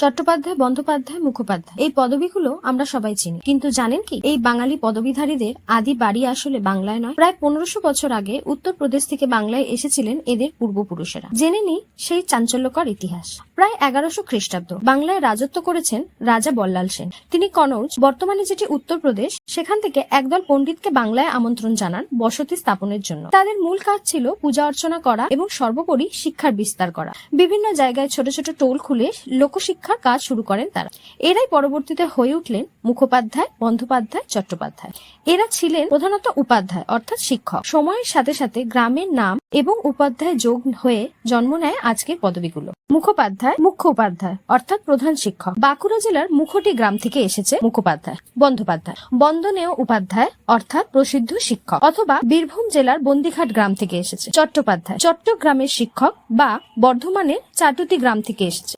চট্টোপাধ্যায়, বন্দ্যোপাধ্যায়, মুখোপাধ্যায়। এই পদবিগুলো আমরা সবাই চিনি। কিন্তু জানেন কি, এই বাঙালি পদবীধারীদের আদি বাড়ি আসলে বাংলায় নয়। প্রায় পনেরোশো বছর আগে উত্তরপ্রদেশ থেকে বাংলায় এসেছিলেন এদের পূর্বপুরুষেরা, জেনে নি সেই চাঞ্চল্যকর ইতিহাস। প্রায় এগারোশো খ্রিস্টাব্দ বাংলায় রাজত্ব করেছেন রাজা বল্লাল সেন। তিনি কনৌজ, বর্তমানে যেটি উত্তরপ্রদেশ, সেখান থেকে একদল পণ্ডিতকে বাংলায় আমন্ত্রণ জানান বসতি স্থাপনের জন্য। তাদের মূল কাজ ছিল পূজা অর্চনা করা এবং সর্বোপরি শিক্ষার বিস্তার করা। বিভিন্ন জায়গায় ছোট ছোট টোল খুলে লোকশিক্ষার কাজ শুরু করেন তারা। এরাই পরবর্তীতে হয়ে উঠলেন মুখোপাধ্যায়, বন্দ্যোপাধ্যায়, চট্টোপাধ্যায়। এরা ছিলেন প্রধানত উপাধ্যায়, অর্থাৎ শিক্ষক। সময়ের সাথে সাথে গ্রামের নাম এবং উপাধ্যায় যোগ হয়ে জন্ম নেয় আজকের পদবিগুলো। মুখোপাধ্যায়, মুখ্য উপাধ্যায়, অর্থাৎ প্রধান শিক্ষক। বাঁকুড়া জেলার মুখটি গ্রাম থেকে এসেছে মুখোপাধ্যায়, বন্দ্যোপাধ্যায়। বন্দনেয় উপাধ্যায়, অর্থাৎ প্রসিদ্ধ শিক্ষক। অথবা বীরভূম জেলার বন্দিঘাট গ্রাম থেকে এসেছে চট্টোপাধ্যায়। চট্টগ্রামের শিক্ষক বা বর্ধমানের চাটুতি গ্রাম থেকে এসেছে।